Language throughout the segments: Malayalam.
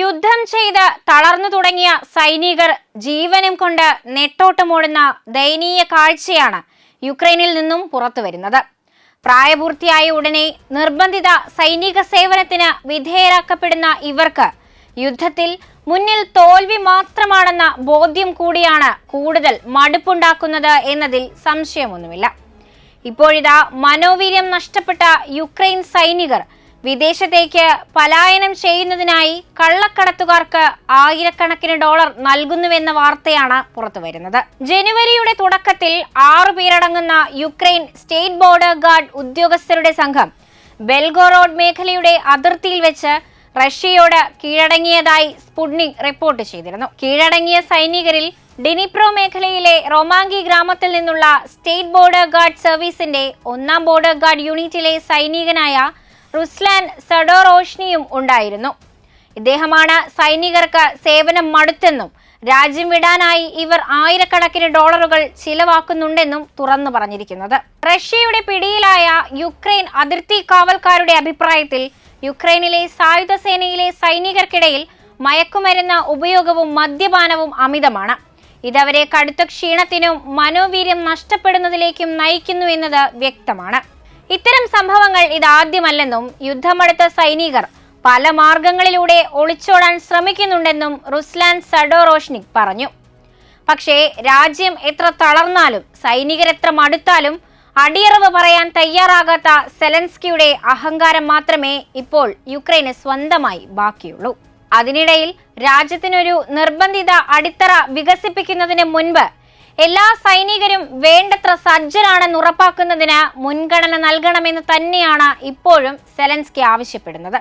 യുദ്ധം ചെയ്ത് തളർന്നു തുടങ്ങിയ സൈനികർ ജീവനും കൊണ്ട് നെട്ടോട്ടമോടുന്ന ദയനീയ കാഴ്ചയാണ് യുക്രൈനിൽ നിന്നും പുറത്തു വരുന്നത്. പ്രായപൂർത്തിയായ ഉടനെ നിർബന്ധിത സൈനിക സേവനത്തിന് വിധേയരാക്കപ്പെടുന്ന ഇവർക്ക് യുദ്ധത്തിൽ മുന്നിൽ തോൽവി മാത്രമാണെന്ന ബോധ്യം കൂടിയാണ് കൂടുതൽ മടുപ്പുണ്ടാക്കുന്നത് എന്നതിൽ സംശയമൊന്നുമില്ല. ഇപ്പോഴിതാ മനോവീര്യം നഷ്ടപ്പെട്ട യുക്രൈൻ സൈനികർ വിദേശത്തേക്ക് പലായനം ചെയ്യുന്നതിനായി കള്ളക്കടത്തുകാർക്ക് ആയിരക്കണക്കിന് ഡോളർ നൽകുന്നുവെന്ന വാർത്തയാണ് പുറത്തുവരുന്നത്. ജനുവരിയുടെ തുടക്കത്തിൽ ആറു പേരടങ്ങുന്ന യുക്രൈൻ സ്റ്റേറ്റ് ബോർഡർ ഗാർഡ് ഉദ്യോഗസ്ഥരുടെ സംഘം ബെൽഗോറോഡ് മേഖലയുടെ അതിർത്തിയിൽ വെച്ച് റഷ്യയോട് കീഴടങ്ങിയതായി സ്പുട്നിക് റിപ്പോർട്ട് ചെയ്തിരുന്നു. കീഴടങ്ങിയ സൈനികരിൽ ഡിനിപ്രോ മേഖലയിലെ റൊമാങ്കി ഗ്രാമത്തിൽ നിന്നുള്ള സ്റ്റേറ്റ് ബോർഡർ ഗാർഡ് സർവീസിന്റെ ഒന്നാം ബോർഡർ ഗാർഡ് യൂണിറ്റിലെ സൈനികനായ റുസ്ലാൻ സഡോറോഷ്നിയും ഉണ്ടായിരുന്നു. ഇദ്ദേഹമാണ് സൈനികർക്ക് സേവനം മടുത്തെന്നും രാജ്യം വിടാനായി ഇവർ ആയിരക്കണക്കിന് ഡോളറുകൾ ചിലവാക്കുന്നുണ്ടെന്നും തുറന്നു പറഞ്ഞിരിക്കുന്നത്. റഷ്യയുടെ പിടിയിലായ യുക്രൈൻ അതിർത്തി കാവൽക്കാരുടെ അഭിപ്രായത്തിൽ യുക്രൈനിലെ സായുധ സേനയിലെ സൈനികർക്കിടയിൽ മയക്കുമരുന്ന് ഉപയോഗവും മദ്യപാനവും അമിതമാണ്. ഇതവരെ കടുത്ത ക്ഷീണത്തിനും മനോവീര്യം നഷ്ടപ്പെടുന്നതിലേക്കും നയിക്കുന്നു എന്നത് വ്യക്തമാണ്. ഇത്തരം സംഭവങ്ങൾ ഇതാദ്യമല്ലെന്നും യുദ്ധമെടുത്ത സൈനികർ പല മാർഗങ്ങളിലൂടെ ഒളിച്ചോടാൻ ശ്രമിക്കുന്നുണ്ടെന്നും റുസ്ലാൻ സഡോറോഷ്നിക് പറഞ്ഞു. പക്ഷേ രാജ്യം എത്ര തളർന്നാലും സൈനികരെത്ര മടുത്താലും അടിയറവ് പറയാൻ തയ്യാറാകാത്ത സെലൻസ്കിയുടെ അഹങ്കാരം മാത്രമേ ഇപ്പോൾ യുക്രൈന് സ്വന്തമായി ബാക്കിയുള്ളൂ. അതിനിടയിൽ രാജ്യത്തിനൊരു നിർബന്ധിത അടിത്തറ വികസിപ്പിക്കുന്നതിന് മുൻപ് എല്ലാ സൈനികരും വേണ്ടത്ര സജ്ജരാണെന്ന് ഉറപ്പാക്കുന്നതിന് മുൻഗണന നൽകണമെന്ന് തന്നെയാണ് ഇപ്പോഴും സെലൻസ്കി ആവശ്യപ്പെടുന്നത്.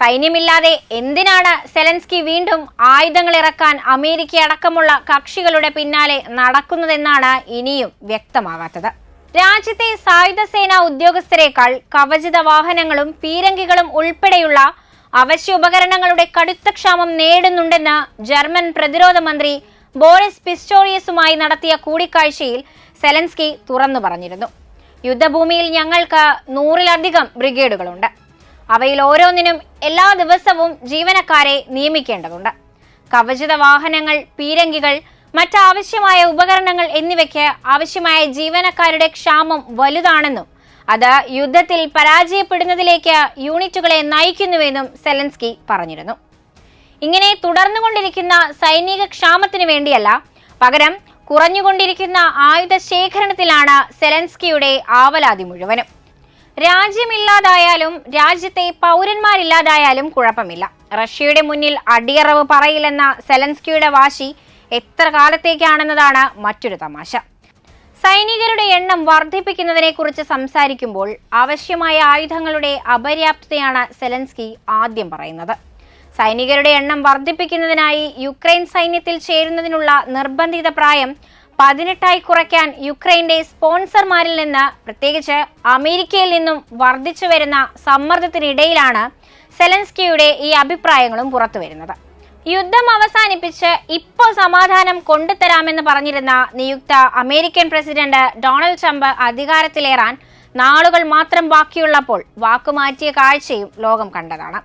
സൈന്യമില്ലാതെ എന്തിനാണ് സെലൻസ്കി വീണ്ടും ആയുധങ്ങൾ ഇറക്കാൻ അമേരിക്ക അടക്കമുള്ള കക്ഷികളുടെ പിന്നാലെ നടക്കുന്നതെന്നാണ് ഇനിയും വ്യക്തമാകാത്തത്. രാജ്യത്തെ സായുധ സേനാ ഉദ്യോഗസ്ഥരെക്കാൾ കവചിത വാഹനങ്ങളും പീരങ്കികളും ഉൾപ്പെടെയുള്ള അവശ്യ ഉപകരണങ്ങളുടെ കടുത്ത ക്ഷാമം നേടുന്നുണ്ടെന്ന് ജർമ്മൻ പ്രതിരോധ മന്ത്രി ബോറിസ് പിസ്റ്റോറിയസുമായി നടത്തിയ കൂടിക്കാഴ്ചയിൽ സെലൻസ്കി തുറന്നു പറഞ്ഞിരുന്നു. യുദ്ധഭൂമിയിൽ ഞങ്ങൾക്ക് നൂറിലധികം ബ്രിഗേഡുകളുണ്ട്. അവയിൽ ഓരോന്നിനും എല്ലാ ദിവസവും ജീവനക്കാരെ നിയമിക്കേണ്ടതുണ്ട്. കവചിത വാഹനങ്ങൾ പീരങ്കികൾ മറ്റാവശ്യമായ ഉപകരണങ്ങൾ എന്നിവയ്ക്ക് ആവശ്യമായ ജീവനക്കാരുടെ ക്ഷാമം വലുതാണെന്നും അത് യുദ്ധത്തിൽ പരാജയപ്പെടുന്നതിലേക്ക് യൂണിറ്റുകളെ നയിക്കുന്നുവെന്നും സെലൻസ്കി പറഞ്ഞിരുന്നു. ഇങ്ങനെ തുടർന്നുകൊണ്ടിരിക്കുന്ന സൈനിക ക്ഷാമത്തിനു വേണ്ടിയല്ല. പകരം കുറഞ്ഞുകൊണ്ടിരിക്കുന്ന ആയുധ ശേഖരണത്തിലാണ് സെലൻസ്കിയുടെ ആവലാതി മുഴുവനും. രാജ്യമില്ലാതായാലും രാജ്യത്തെ പൗരന്മാരില്ലാതായാലും കുഴപ്പമില്ല. റഷ്യയുടെ മുന്നിൽ അടിയറവ് പറയില്ലെന്ന സെലൻസ്കിയുടെ വാശി എത്ര കാലത്തേക്കാണെന്നതാണ് മറ്റൊരു തമാശ. സൈനികരുടെ എണ്ണം വർദ്ധിപ്പിക്കുന്നതിനെക്കുറിച്ച് സംസാരിക്കുമ്പോൾ ആവശ്യമായ ആയുധങ്ങളുടെ അപര്യാപ്തതയാണ് സെലൻസ്കി ആദ്യം പറയുന്നത്. സൈനികരുടെ എണ്ണം വർദ്ധിപ്പിക്കുന്നതിനായി യുക്രൈൻ സൈന്യത്തിൽ ചേരുന്നതിനുള്ള നിർബന്ധിത പ്രായം പതിനെട്ടായി കുറയ്ക്കാൻ യുക്രൈന്റെ സ്പോൺസർമാരിൽ നിന്ന് പ്രത്യേകിച്ച് അമേരിക്കയിൽ നിന്നും വർദ്ധിച്ചു വരുന്ന സമ്മർദ്ദത്തിനിടയിലാണ് സെലൻസ്കിയുടെ ഈ അഭിപ്രായങ്ങളും പുറത്തുവരുന്നത്. യുദ്ധം അവസാനിപ്പിച്ച് ഇപ്പോൾ സമാധാനം കൊണ്ടുതരാമെന്ന് പറഞ്ഞിരുന്ന നിയുക്ത അമേരിക്കൻ പ്രസിഡന്റ് ഡൊണാൾഡ് ട്രംപ് അധികാരത്തിലേറാൻ നാളുകൾ മാത്രം ബാക്കിയുള്ളപ്പോൾ വാക്കുമാറ്റിയ കാഴ്ചയും ലോകം കണ്ടതാണ്.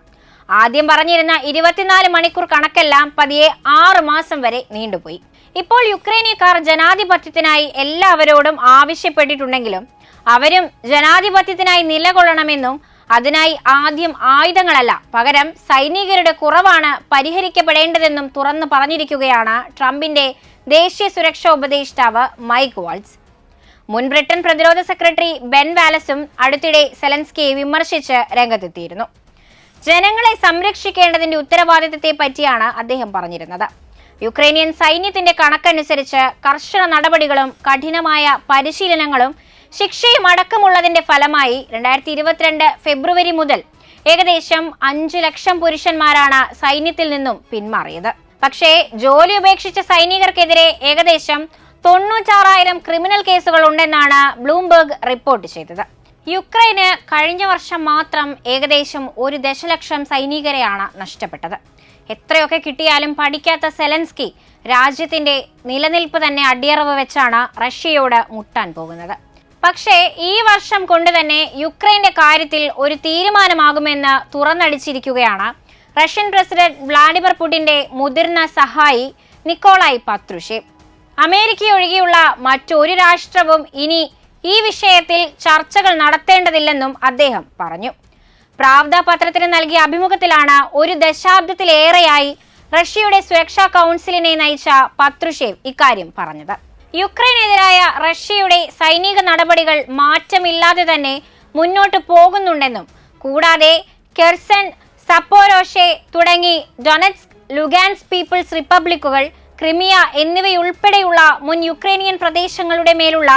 ആദ്യം പറഞ്ഞിരുന്ന ഇരുപത്തിനാല് മണിക്കൂർ കണക്കെല്ലാം പതിയെ ആറു മാസം വരെ നീണ്ടുപോയി. ഇപ്പോൾ യുക്രൈനിയക്കാർ ജനാധിപത്യത്തിനായി എല്ലാവരോടും ആവശ്യപ്പെട്ടിട്ടുണ്ടെങ്കിലും അവരും ജനാധിപത്യത്തിനായി നിലകൊള്ളണമെന്നും അതിനായി ആദ്യം ആയുധങ്ങളല്ല പകരം സൈനികരുടെ കുറവാണ് പരിഹരിക്കപ്പെടേണ്ടതെന്നും തുറന്നു പറഞ്ഞിരിക്കുകയാണ് ട്രംപിന്റെ ദേശീയ സുരക്ഷാ ഉപദേഷ്ടാവ് മൈക്ക് വാൾസ്. മുൻ ബ്രിട്ടൻ പ്രതിരോധ സെക്രട്ടറി ബെൻ വാലസും അടുത്തിടെ സെലൻസ്കിയെ വിമർശിച്ച് രംഗത്തെത്തിയിരുന്നു. ജനങ്ങളെ സംരക്ഷിക്കേണ്ടതിന്റെ ഉത്തരവാദിത്തത്തെ പറ്റിയാണ് അദ്ദേഹം പറഞ്ഞിരുന്നത്. യുക്രൈനിയൻ സൈന്യത്തിന്റെ കണക്കനുസരിച്ച് കർശന നടപടികളും കഠിനമായ പരിശീലനങ്ങളും ശിക്ഷയും അടക്കമുള്ളതിന്റെ ഫലമായി രണ്ടായിരത്തി ഇരുപത്തിരണ്ട് ഫെബ്രുവരി മുതൽ ഏകദേശം അഞ്ചു ലക്ഷം പുരുഷന്മാരാണ് സൈന്യത്തിൽ നിന്നും പിന്മാറിയത്. പക്ഷേ ജോലി ഉപേക്ഷിച്ച സൈനികർക്കെതിരെ ഏകദേശം തൊണ്ണൂറ്റാറായിരം ക്രിമിനൽ കേസുകൾ ഉണ്ടെന്നാണ് ബ്ലൂംബെർഗ് റിപ്പോർട്ട് ചെയ്തത്. യുക്രൈന് കഴിഞ്ഞ വർഷം മാത്രം ഏകദേശം ഒരു ദശലക്ഷം സൈനികരെയാണ് നഷ്ടപ്പെട്ടത്. എത്രയൊക്കെ കിട്ടിയാലും പഠിക്കാത്ത സെലൻസ്കി രാജ്യത്തിന്റെ നിലനിൽപ്പ് തന്നെ അടിയറവ് വെച്ചാണ് റഷ്യയോട് മുട്ടാൻ പോകുന്നത്. പക്ഷേ ഈ വർഷം കൊണ്ട് തന്നെ യുക്രൈന്റെ കാര്യത്തിൽ ഒരു തീരുമാനമാകുമെന്ന് തുറന്നടിച്ചിരിക്കുകയാണ് റഷ്യൻ പ്രസിഡന്റ് വ്ളാഡിമിർ പുടിന്റെ മുതിർന്ന സഹായി നിക്കോളായി പത്രുഷേവ്. അമേരിക്ക ഒഴികെയുള്ള മറ്റൊരു രാഷ്ട്രവും ഇനി ഈ വിഷയത്തിൽ ചർച്ചകൾ നടത്തേണ്ടതില്ലെന്നും അദ്ദേഹം പറഞ്ഞു. പ്രാവ്ദ പത്രത്തിന് നൽകിയ അഭിമുഖത്തിലാണ് ഒരു ദശാബ്ദത്തിലേറെയായി റഷ്യയുടെ സുരക്ഷാ കൗൺസിലിനെ നയിച്ച പത്രുഷേവ് ഇക്കാര്യം പറഞ്ഞത്. യുക്രൈനെതിരായ റഷ്യയുടെ സൈനിക നടപടികൾ മാറ്റമില്ലാതെ തന്നെ മുന്നോട്ട് പോകുന്നുണ്ടെന്നും കൂടാതെ കെർസൺ സപ്പോരോഷെ തുടങ്ങി ഡൊനറ്റ്സ് ലുഗാൻസ് പീപ്പിൾസ് റിപ്പബ്ലിക്കുകൾ ക്രിമിയ എന്നിവയുൾപ്പെടെയുള്ള മുൻ യുക്രൈനിയൻ പ്രദേശങ്ങളുടെ മേലുള്ള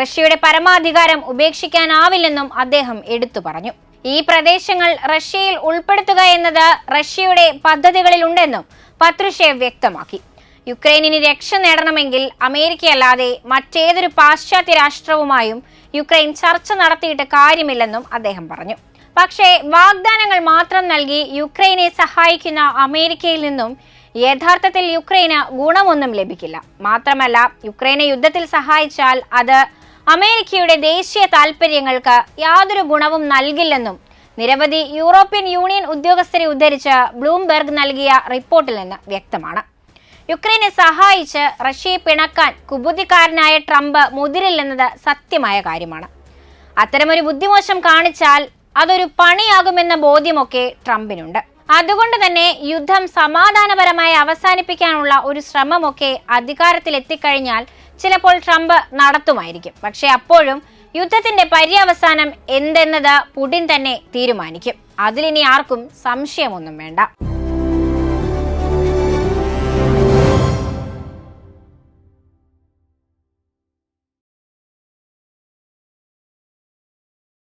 റഷ്യയുടെ പരമാധികാരം ഉപേക്ഷിക്കാനാവില്ലെന്നും അദ്ദേഹം എടുത്തു പറഞ്ഞു. ഈ പ്രദേശങ്ങൾ റഷ്യയിൽ ഉൾപ്പെടുത്തുക എന്നത് റഷ്യയുടെ പദ്ധതികളിലുണ്ടെന്നും പത്രുഷേവ് വ്യക്തമാക്കി. യുക്രൈനിന് രക്ഷ നേടണമെങ്കിൽ അമേരിക്കയല്ലാതെ മറ്റേതൊരു പാശ്ചാത്യ രാഷ്ട്രവുമായും യുക്രൈൻ ചർച്ച നടത്തിയിട്ട് കാര്യമില്ലെന്നും അദ്ദേഹം പറഞ്ഞു. പക്ഷേ വാഗ്ദാനങ്ങൾ മാത്രം നൽകി യുക്രൈനെ സഹായിക്കുന്ന അമേരിക്കയിൽ നിന്നും യഥാർത്ഥത്തിൽ യുക്രൈന് ഗുണമൊന്നും ലഭിക്കില്ല. മാത്രമല്ല യുക്രൈനെ യുദ്ധത്തിൽ സഹായിച്ചാൽ അത് അമേരിക്കയുടെ ദേശീയ താൽപ്പര്യങ്ങൾക്ക് യാതൊരു ഗുണവും നൽകില്ലെന്നും നിരവധി യൂറോപ്യൻ യൂണിയൻ ഉദ്യോഗസ്ഥരെ ഉദ്ധരിച്ച് ബ്ലൂംബെർഗ് നൽകിയ റിപ്പോർട്ടിൽ നിന്ന് വ്യക്തമാണ്. യുക്രൈനെ സഹായിച്ച് റഷ്യയെ പിണക്കാൻ കുബുദ്ധിക്കാരനായ ട്രംപ് മുതിരില്ലെന്നത് സത്യമായ കാര്യമാണ്. അത്തരമൊരു ബുദ്ധിമോശം കാണിച്ചാൽ അതൊരു പണിയാകുമെന്ന ബോധ്യമൊക്കെ ട്രംപിനുണ്ട്. അതുകൊണ്ട് തന്നെ യുദ്ധം സമാധാനപരമായി അവസാനിപ്പിക്കാനുള്ള ഒരു ശ്രമമൊക്കെ അധികാരത്തിൽ എത്തിക്കഴിഞ്ഞാൽ ചിലപ്പോൾ ട്രംപ് നടത്തുമായിരിക്കും. പക്ഷേ അപ്പോഴും യുദ്ധത്തിന്റെ പര്യവസാനം എന്തെന്നത് പുടിൻ തന്നെ തീരുമാനിക്കും. അതിലിനി ആർക്കും സംശയമൊന്നും വേണ്ട.